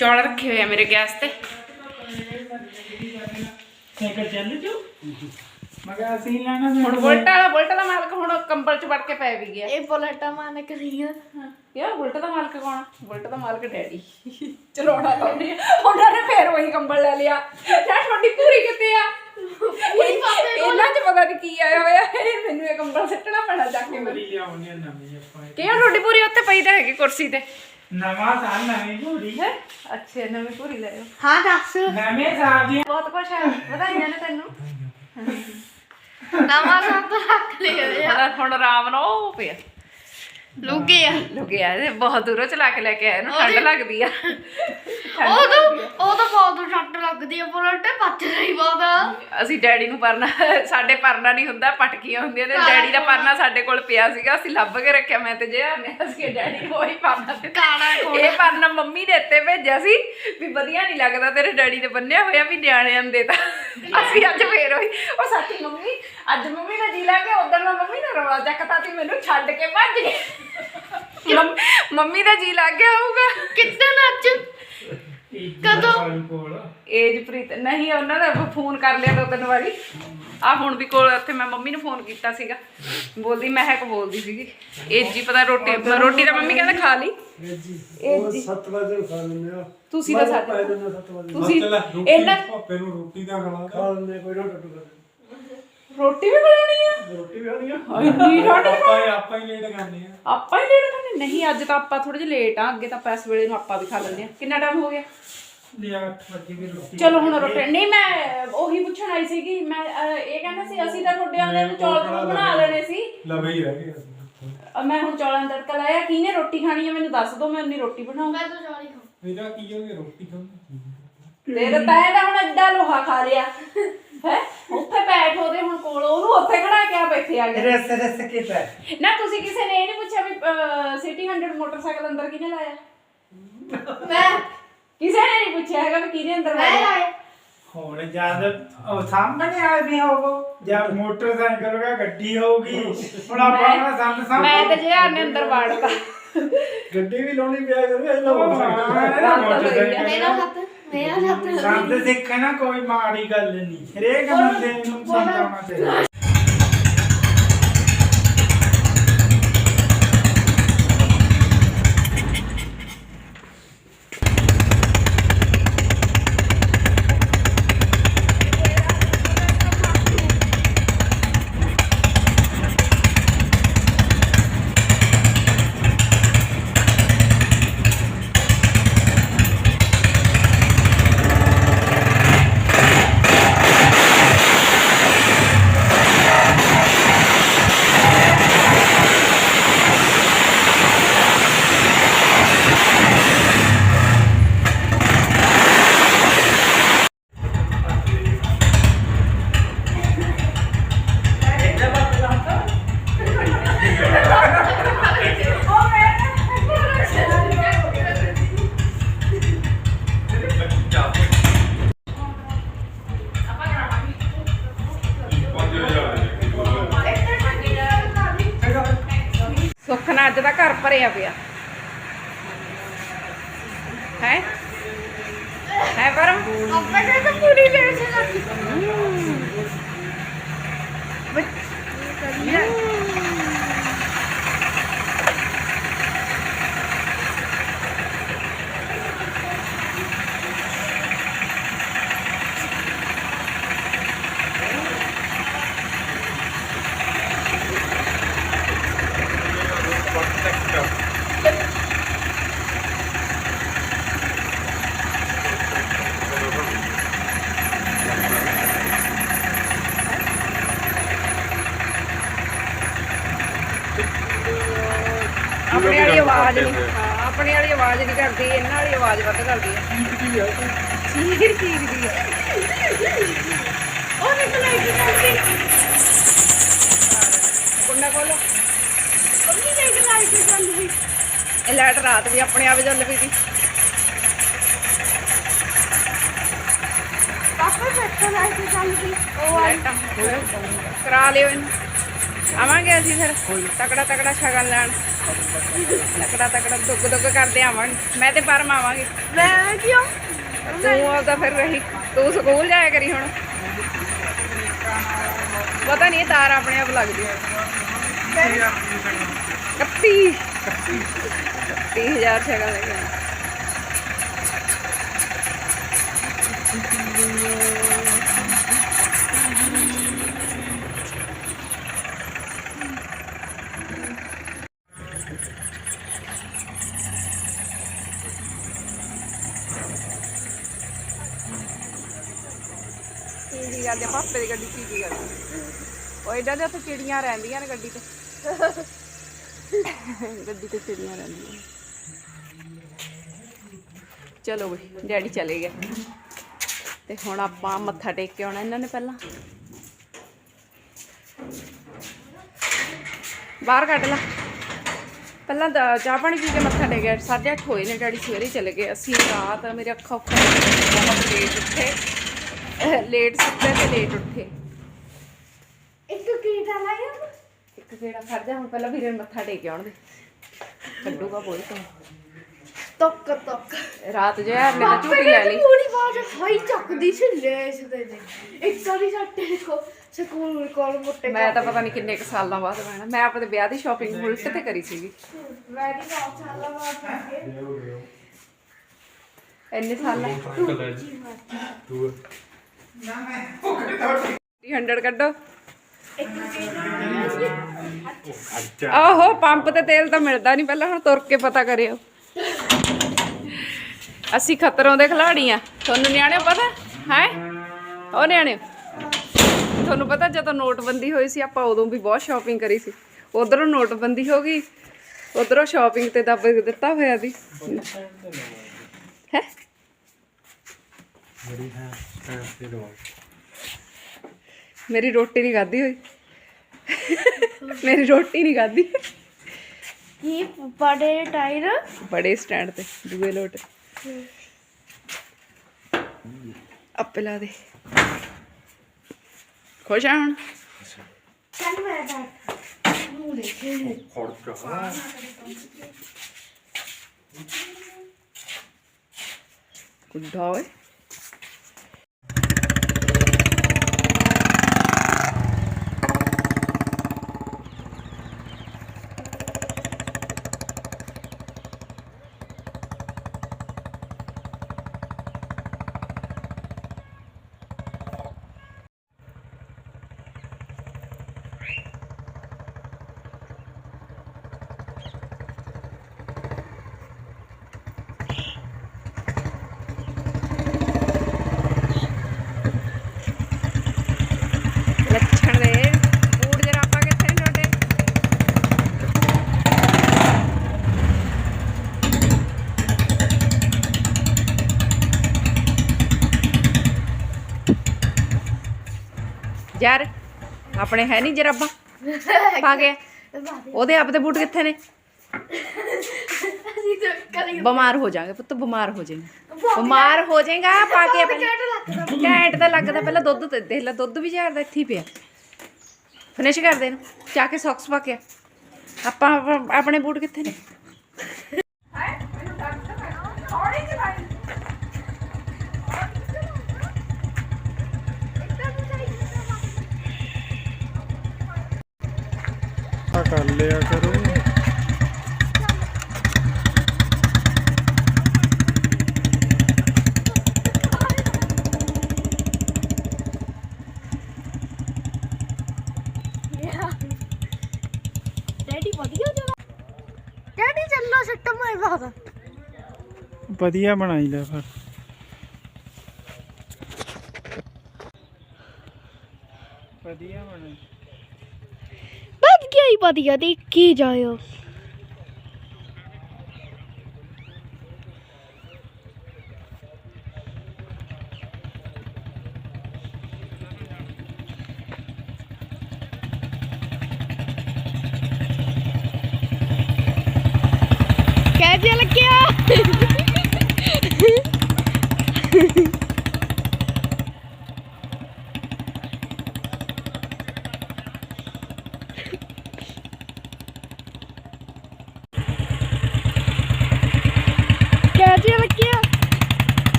ਚੌਲ ਰੱਖੇ ਹੋਏ ਆ ਮੇਰੇ ਗੈਸ ਤੇ। ਸਾਈਕਲ ਚੱਲ ਜੋ? ਮਗਾ ਅਸੀਂ ਲੈਣਾ ਹੁਣ ਬੁਲਟ ਵਾਲਾ ਬੁਲਟ ਦਾ ਮਾਲਕ ਹੁਣ ਕੰਬਲ ਚ ਵੜ ਕੇ ਪੈ ਵੀ ਗਿਆ। ਇਹ ਬੁਲਟਾ ਮਾਨ ਕਰੀਆ ਯਾਰ ਬੁਲਟ ਦਾ ਮਾਲਕ ਕੌਣ? ਬੁਲਟ ਦਾ ਮਾਲਕ ਡੈਡੀ। ਚਲਾਉਣਾ ਲਾਉਣੀ ਉਹਨਾਂ। ਨੇ ਫੇਰ ਉਹੀ ਕੰਬਲ ਲੈ ਲਿਆ। ਯਾਰ ਤੁਹਾਡੀ ਪੂਰੀ ਕਿੱਥੇ ਆ? ਇਹਨਾਂ ਚ ਪਤਾ ਨਹੀਂ ਕੀ ਆਇਆ ਹੋਇਆ। ਮੈਨੂੰ ਇਹ ਕੰਬਲ ਸੱਟਣਾ ਪੈਣਾ ਜਾ ਕੇ। ਮੈਨੂੰ ਲਿਆਉਣੀ ਨਵੀਂ ਆਪਾਂ। ਕਿਉਂ? ਤੁਹਾਡੀ ਪੂਰੀ ਉੱਥੇ ਪਈ ਤਾਂ ਹੈਗੀ ਕੁਰਸੀ ਤੇ। ਨਵਾਂ ਸਾਲ ਨਵੀਂ ਪੂਰੀ ਹੈ? ਅੱਛਾ ਨਵੀਂ ਪੂਰੀ ਲੈ ਆਓ। ਹਾਂ ਦੱਸ। ਨਵੇਂ ਸਾਲ ਦੀ ਬਹੁਤ ਕੁਛ ਹੈ। ਵਧਾਈਆਂ ਨੇ ਤੈਨੂੰ। ਨਵਾਂ ਸਭ ਰੱਖ ਲਿਆ। ਹੁਣ ਹੁਣ ਆਰਾਮ ਨਾਲ ਉਹ ਪਿਆ। ਲੁਕੇ ਆ। ਲੁਕਿਆ ਇਹ ਬਹੁਤ ਦੂਰੋਂ ਚਲਾ ਕੇ ਲੈ ਕੇ ਆਇਆ ਇਹਨੂੰ ਠੰਡ ਲੱਗਦੀ ਆ। ਉਹ ਤਾਂ ਉਹ ਤਾਂ ਬਹੁਤ ਛੱਟ ਲੱਗਦੀ ਆ ਬੁਲਟ ਪੱਟ ਰਹੀ ਬਹੁਤ। ਆ। ਅਸੀਂ ਡੈਡੀ ਨੂੰ ਪਰਨਾ ਸਾਡੇ ਪਰਨਾ ਨਹੀਂ ਹੁੰਦਾ ਪਟਕੀਆਂ ਹੁੰਦੀਆਂ ਨੇ ਡੈਡੀ ਦਾ ਪਰਨਾ ਸਾਡੇ ਕੋਲ ਪਿਆ ਸੀਗਾ ਅਸੀਂ ਲੱਭ ਕੇ ਰੱਖਿਆ ਮੈਂ ਤੇ ਜੇ ਨੇ ਅਸੀਂ ਡੈਡੀ ਨੂੰ ਉਹੀ ਪਰਨਾ ਦਿੱਤਾ। ਕਾਲਾ ਕੋਟ ਇਹ ਪਰਨਾ ਮੰਮੀ ਨੇ ਇੱਥੇ ਭੇਜਿਆ ਸੀ ਵੀ ਵਧੀਆ ਨਹੀਂ ਲੱਗਦਾ ਤੇਰੇ ਡੈਡੀ ਦੇ ਬੰਨਿਆ ਹੋਇਆ ਵੀ ਨਿਆਣਿਆਂ ਨੂੰ ਦੇਤਾ ਅਸੀਂ ਅੱਜ ਫੇਰ ਹੋਈ ਉਹ ਸਾਥੀ ਮੰਮੀ ਅੱਜ ਮੰਮੀ ਦਾ ਜੀ ਲੱਗ ਗਿਆ ਉਧਰ ਨਾ ਮੰਮੀ ਨੇ ਰੌਲਾ ਚੱਕਤਾ ਸੀ ਮੈਨੂੰ ਛੱਡ ਕੇ ਭੱਜ ਗਈ ਮੰਮ- ਮੰਮੀ ਦਾ ਜੀ ਲੱਗ ਗਿਆ ਹੋਊਗਾ। ਕਿੱਦਾਂ ਨੱਚ? ਕਦੋਂ? ਕੋਲ ਏਜ ਪ੍ਰੀਤ ਨਹੀਂ ਉਹਨਾਂ ਦਾ ਫੋਨ ਕਰ ਲਿਆ ਦੋ ਤਿੰਨ ਵਾਰੀ। ਆ ਹੁਣ ਵੀ ਕੋਲ ਉੱਥੇ ਮੈਂ ਮੰਮੀ ਨੂੰ ਫੋਨ ਕੀਤਾ ਸੀਗਾ। ਬੋਲਦੀ ਮਹਿਕ ਬੋਲਦੀ ਸੀਗੀ। ਏਜ ਜੀ ਪਤਾ ਰੋਟੀ ਰੋਟੀ ਤਾਂ ਮੰਮੀ ਕਹਿੰਦਾ ਖਾ ਲਈ। ਉਹ 7 ਵਜੇ ਖਾ ਲੈਂਦੇ ਆ। ਤੁਸੀਂ ਤਾਂ ਸਾਡੇ ਪੈ ਜਾਂਦੇ 7 ਵਜੇ। ਤੁਸੀਂ ਰੋਟੀ ਇਹਨਾਂ ਭਾਪੇ ਨੂੰ ਰੋਟੀ ਦਾ ਖਵਾ ਖਾ ਲੈਂਦੇ ਕੋਈ ਨਾ ਟੱਟੂ ਕਰ ਰੋਟੀ ਵੀ ਬਣਾਉਣੀ ਆ? ਰੋਟੀ ਆ ਇੰਨੀ ਰੋਟੀ ਆਪਾਂ ਹੀ ਆਪਾਂ ਹੀ ਲੇਟ ਕਰਨੇ ਆ। ਆਪਾਂ ਹੀ ਲੇਟ ਕਰਨੇ? ਨਹੀਂ ਅੱਜ ਤਾਂ ਆਪਾਂ ਥੋੜੇ ਜਿਹਾ ਲੇਟ ਆ। ਅੱਗੇ ਤਾਂ ਆਪਾਂ ਇਸ ਵੇਲੇ ਨੂੰ ਆਪਾਂ ਵੀ ਖਾ ਲੈਂਦੇ ਆ। ਕਿੰਨਾ ਟਾਈਮ ਹੋ ਗਿਆ? ਲਿਆ 8 ਵਜੇ ਦੀ ਰੋਟੀ। ਚਲੋ ਹੁਣ ਰੋਟੀ ਨਹੀਂ ਮੈਂ ਉਹੀ ਪੁੱਛਣ ਆਈ ਸੀਗੀ। ਮੈਂ ਅਹ, ਇਹ ਕਹਿੰਦਾ ਸੀ ਅਸੀਂ ਤਾਂ ਤੁਹਾਡੇ ਆਂਦੇ ਨੂੰ ਚੌਲ ਚੂਲ ਬਣਾ ਲੈਣੇ ਸੀ। ਲਵੇ ਹੀ ਰਹਿ ਗਏ ਅਸੀਂ। ਅਹ, ਮੈਂ ਹੁਣ ਚੌਲਾਂ ਦਾ ਤੜਕਾ ਲਾਇਆ। ਕਿਹਨੇ ਰੋਟੀ ਖਾਣੀ ਹੈ ਮੈਨੂੰ ਦੱਸ ਦਿਓ ਮੈਂ ਉਨੀ ਰੋਟੀ ਬਣਾਉਂਗਾ ਮੈਂ ਤਾਂ ਚੌਲੀ ਖਾਂ ਮੇਰਾ ਕੀ ਹੋ ਗਿਆ? ਰੋਟੀ ਖਾਣੀ ਤੇਰੇ ਤੈਂ ਤਾਂ ਹੁਣ ਐਡਾ ਲੋਹਾ ਖਾ ਲਿਆ। ਹੈ? ਉੱਥੇ ਬੈਠ ਉਹਦੇ ਹੁਣ ਕੋਲ ਉਹਨੂੰ ਉੱਥੇ ਖੜਾ ਕੇ ਆ ਬੈਠੇ ਆ ਗਏ ਰਸ ਰਸ ਕੀਤਾ ਨਾ ਤੁਸੀਂ ਕਿਸੇ ਨੇ ਇਹ ਨਹੀਂ ਪੁੱਛਿਆ ਵੀ ਸਿਟੀ 100 ਮੋਟਰਸਾਈਕਲ ਅੰਦਰ ਕਿਹਨੇ ਲਾਇਆ? ਮੈਂ। ਕਿਸੇ ਨੇ ਨਹੀਂ ਪੁੱਛਿਆ ਹੈਗਾ ਵੀ ਕਿਹਨੇ ਅੰਦਰ ਮੈਂ ਲਾਇਆ। ਲਾਇਆ ਹੁਣ ਜਦ ਉਹ ਸਾਹਮਣੇ ਆਦਮੀ ਹੋਗੋ ਜਦ ਮੋਟਰਸਾਈਕਲ ਹੋਗਾ ਗੱਡੀ ਹੋਊਗੀ। ਹੁਣ ਆਪਾਂ ਨਾ ਸੰਦ ਸੰਦ ਮੈਂ ਤੇ ਜੇ ਨੇ ਅੰਦਰ ਵਾੜਤਾ। ਗੱਡੀ ਵੀ ਲਾਉਣੀ ਪਿਆ ਕਰੂਗਾ ਇਹਨਾਂ ਮੋਟਰਸਾਈਕਲ ਮੇਰਾ ਹੱਥ ਮੇਰਾ ਹੱਥ ਸੰਦ ਸਿੱਖਣਾ ਕੋਈ ਮਾੜੀ ਗੱਲ ਨਹੀਂ। ਹਰੇਕ ਬੰਦੇ ਨੂੰ ਸਮਝਾਉਣਾ ਚਾਹੀਦਾ। ਭਰਿਆ ਪਿਆ। ਹੈ? ਹੈ ਪਰਮ ਆਪਾਂ ਨੇ ਤਾਂ ਪੂਰੀ ਲੈ ਸੀ ਆਪਣੀ ਵਾਲੀ ਆਵਾਜ਼ ਨਹੀਂ। ਹਾਂ ਆਪਣੀ ਵਾਲੀ ਆਵਾਜ਼ ਨਹੀਂ ਕਰਦੀ ਇਹਨਾਂ ਵਾਲੀ ਆਵਾਜ਼ ਵੱਧ ਕਰਦੀ ਹੈ। ਚੀਰ ਚੀਰਦੀ ਹੈ ਉਹ। ਨਿਕਲ ਆਈ ਕਿ ਕੁੰਡਾ ਕੋਲ। ਕੰਨੀ ਜਾਈ ਲਾਈਟ ਚੱਲ ਰਹੀ ਇਹ ਲਾਈਟ ਰਾਤ ਵੀ ਆਪਣੇ ਆਪ ਚੱਲ ਪਈ ਸੀ। ਪਾਪਾ ਸੱਚਾ ਲਾਈਟ ਚੱਲ ਰਹੀ ਉਹ ਆਈ। ਕਰਾ ਲਿਓ ਇਹਨੂੰ। ਆਵਾਂਗੇ ਅਸੀਂ ਫਿਰ। ਤਕੜਾ ਤਕੜਾ ਸ਼ਗਨ ਲੈਣ। ਤਕੜਾ ਤਕੜਾ ਦੁੱਗ ਦੁੱਗ ਕਰਦੇ ਆਵਾਂਗੇ ਮੈਂ ਤੇ ਪਰਮ ਆਵਾਂਗੇ। ਮੈਂ ਕਿਉਂ? ਤੂੰ ਆਪਦਾ ਫਿਰ ਰਹੀ। ਤੂੰ ਸਕੂਲ ਜਾਇਆ ਕਰੀ ਹੁਣ। ਪਤਾ ਨਹੀਂ ਤਾਰ ਆਪਣੇ ਆਪ ਲੱਗਦੀ ਹੈ। 31 30000 ਸ਼ਗਨ ਲੈ ਕੇ। ਕੀ ਕਰਦੇ ਪਾਪੇ ਦੀ ਗੱਡੀ, ਕੀ ਕੀ ਕਰਦੇ ਉਹ ਇਦਾਂ ਦੇ ਉੱਥੇ ਚਿੜੀਆਂ ਰਹਿੰਦੀਆਂ ਨੇ ਗੱਡੀ ਤੇ। ਗੱਡੀ ਤੇ ਚਿੜੀਆਂ ਰਹਿੰਦੀਆਂ ਚਲੋ ਬਈ, ਡੈਡੀ ਚਲੇ ਗਏ। ਤੇ ਹੁਣ ਆਪਾਂ ਮੱਥਾ ਟੇਕ ਕੇ ਆਉਣਾ ਇਹਨਾਂ ਨੇ ਪਹਿਲਾਂ। ਬਾਹਰ ਕੱਢ ਲਾ। ਪਹਿਲਾਂ ਤਾਂ ਚਾਹ ਪਾਣੀ ਪੀ ਕੇ ਮੱਥਾ ਟੇਕਿਆ ਸਾਢੇ ਅੱਠ ਹੋਏ ਨੇ ਡੈਡੀ ਸਵੇਰੇ ਹੀ ਚਲੇ ਗਏ। ਅਸੀਂ ਰਾਤ ਮੇਰੇ ਅੱਖਾਂ ਉੱਖਾਂ ਬਹੁਤ ਲੇਟ ਉੱਠੇ। ਲੇਟ ਸੁੱਤੇ ਤੇ ਲੇਟ ਉੱਠੇ। ਇੱਕ ਕੀੜਾ ਲਾਇਆ ਇੱਕ ਕਿਹੜਾ ਖੜ ਜਾ ਹੁਣ ਪਹਿਲਾਂ ਵੀਰੇ ਨੂੰ ਮੱਥਾ ਟੇਕ ਆਉਣ ਦੇ ਕੱਢੂਗਾ ਬੋਲ ਤੋਂ। ਤੱਕ ਤੱਕ। ਰਾਤ ਜੋ ਹੈ ਮੈਂ ਝੂਟੀ ਲੈ ਲਈ। ਪੂਰੀ ਬਾਤ ਹਾਈ ਚੱਕਦੀ ਸੀ ਲੈ ਦੇ ਦੇ। ਇੱਕ ਵਾਰੀ ਸਾਡੇ ਕੋ ਸਕੂਲ ਕੋਲ ਮੁੱਟੇ ਮੈਂ ਤਾਂ ਪਤਾ ਨਹੀਂ ਕਿੰਨੇ ਕੁ ਸਾਲਾਂ ਬਾਅਦ ਬਣਾ ਮੈਂ ਆਪਣੇ ਵਿਆਹ ਦੀ ਸ਼ਾਪਿੰਗ ਉਲਟ ਤੇ ਕਰੀ ਸੀਗੀ। ਮੈਂ ਵੀ ਬਹੁਤ ਸਾਲਾਂ ਬਾਅਦ ਕਰਕੇ। ਇੰਨੇ ਸਾਲਾਂ ਤੂੰ 300 ਕੱਢੋ। ਇੱਕ ਕੀੜਾ ਆਹੋ ਪੰਪ ਤੇ ਤੇਲ ਤਾਂ ਮਿਲਦਾ ਨਹੀਂ ਪਹਿਲਾਂ ਹੁਣ ਤੁਰ ਕੇ ਪਤਾ ਕਰਿਓ। ਅਸੀਂ ਖਤਰੋਂ ਦੇ ਖਿਲਾੜੀ ਆ। ਤੁਹਾਨੂੰ ਨਿਆਣਿਓ ਪਤਾ? ਹੈ? ਉਹ ਨਿਆਣਿਓ? ਤੁਹਾਨੂੰ ਪਤਾ ਜਦੋਂ ਨੋਟਬੰਦੀ ਹੋਈ ਸੀ ਆਪਾਂ ਉਦੋਂ ਵੀ ਬਹੁਤ ਸ਼ਾਪਿੰਗ ਕਰੀ ਸੀ। ਉਧਰੋਂ ਨੋਟਬੰਦੀ ਹੋ ਗਈ ਉਧਰੋਂ ਸ਼ਾਪਿੰਗ ਤੇ ਦੱਬ ਦਿੱਤਾ ਹੋਇਆ ਸੀ ਹੈ? ਮੇਰੀ ਹੈ ਸਟੈਂਡ ਤੇ ਦੋ ਮੇਰੀ ਰੋਟੀ ਨਹੀਂ ਖਾਧੀ ਹੋਈ। ਮੇਰੀ ਰੋਟੀ ਨਹੀਂ ਖਾਧੀ। ਕੀ ਬੜੇ ਟਾਇਰ? ਬੜੇ ਸਟੈਂਡ ਤੇ ਦੂਏ ਲੋਟ। ਆਪੇ ਲਾ ਦੇ। ਖੁਸ਼ ਆ ਹੁਣ ਚੱਲ ਮੈਂ ਬੈਠ ਨੂੰ ਦੇਖੇ ਖੜ ਜਾ ਗੁੱਡਾ ਓਏ ਲੱਛਣ ਦੇ ਬੂਟ ਜਰਾਪਾ ਕਿੱਥੇ ਨੇ ਤੁਹਾਡੇ ਯਾਰ ਆਪਣੇ ਹੈ ਨਹੀਂ ਜਰਾਬਾਂ? ਪਾ ਗਿਆ ਉਹਦੇ ਆਪਦੇ ਬੂਟ ਕਿੱਥੇ ਨੇ? ਤਾਂ ਬਿਮਾਰ ਹੋ ਜਾਗੇ ਪੁੱਤ ਬਿਮਾਰ ਹੋ ਜਾਏਗਾ। ਬਿਮਾਰ ਹੋ ਜਾਏਗਾ ਪਾ ਕੇ ਘੈਂਟ ਤਾਂ ਲੱਗਦਾ ਪਹਿਲਾਂ ਦੁੱਧ ਤੇ ਦੇਖ ਲੈ ਦੁੱਧ ਵੀ ਝਾੜਦਾ ਇੱਥੇ ਹੀ ਪਿਆ। ਫਿਨਿਸ਼ ਕਰ ਦੇ ਇਹਨੂੰ ਜਾ ਕੇ ਸੌਕਸ ਪਾ ਕੇ। ਆਪਾਂ ਆਪ- ਆਪਣੇ ਬੂਟ ਕਿੱਥੇ ਨੇ? ਆ ਕਰ ਲਿਆ ਕਰੋ ਡੈਡੀ ਵਧੀਆ ਜਰਾ ਚੱਲੋ ਸੱਟ ਮਾਰ ਬਾਦਾ ਵਧੀਆ ਬਣਾਈ ਲੈ ਫਿਰ। ਵਧੀਆ ਬਣਾਈ। ਹੀ ਵਧੀਆ ਦੇਖੀ ਜਾਇਓ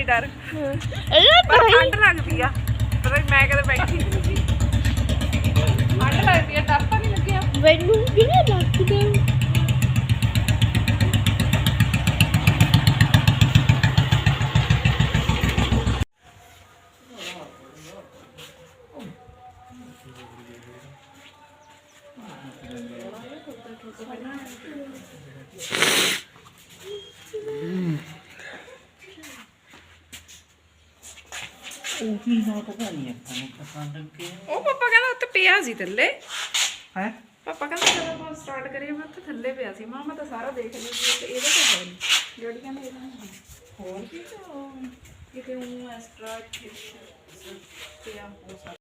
ਨਹੀਂ ਡਰ। ਇਹ ਪਰ ਠੰਡ ਲੱਗਦੀ ਆ। ਪਤਾ ਨੀ ਮੈਂ ਕਦੇ ਬੈਠੀ ਨਹੀਂ ਸੀ ਠੰਡ ਲੱਗਦੀ ਆ ਡਰ ਤਾਂ ਨਹੀਂ ਲੱਗਿਆ। ਮੈਨੂੰ ਕਿਹਨੇ ਲੱਗਦੇ। ਉਹ ਪਾਪਾ ਕਹਿੰਦਾ ਉੱਤੇ ਪਿਆ ਸੀ ਥੱਲੇ ਹੈ ਪਾਪਾ ਕਹਿੰਦਾ ਜਦੋਂ ਆਪਾਂ ਸਟਾਰਟ ਕਰੀਏ ਮੈਂ ਉੱਥੇ ਥੱਲੇ ਪਿਆ ਸੀ ਮਾਮਾ ਤਾਂ ਸਾਰਾ ਦੇਖ ਲਿਆ ਸੀ ਤੇ ਇਹਦੇ ਤੇ ਹੈ ਨਹੀਂ ਜੜੀਆਂ ਨੇ ਇਹਦਾ ਨਹੀਂ। ਹੋਰ ਵੀ ਤਾਂ ਕਿਤੇ ਉਹ ਐਕਸਟਰਾ ਪਿਆ ਹੋ ਸਕਦਾ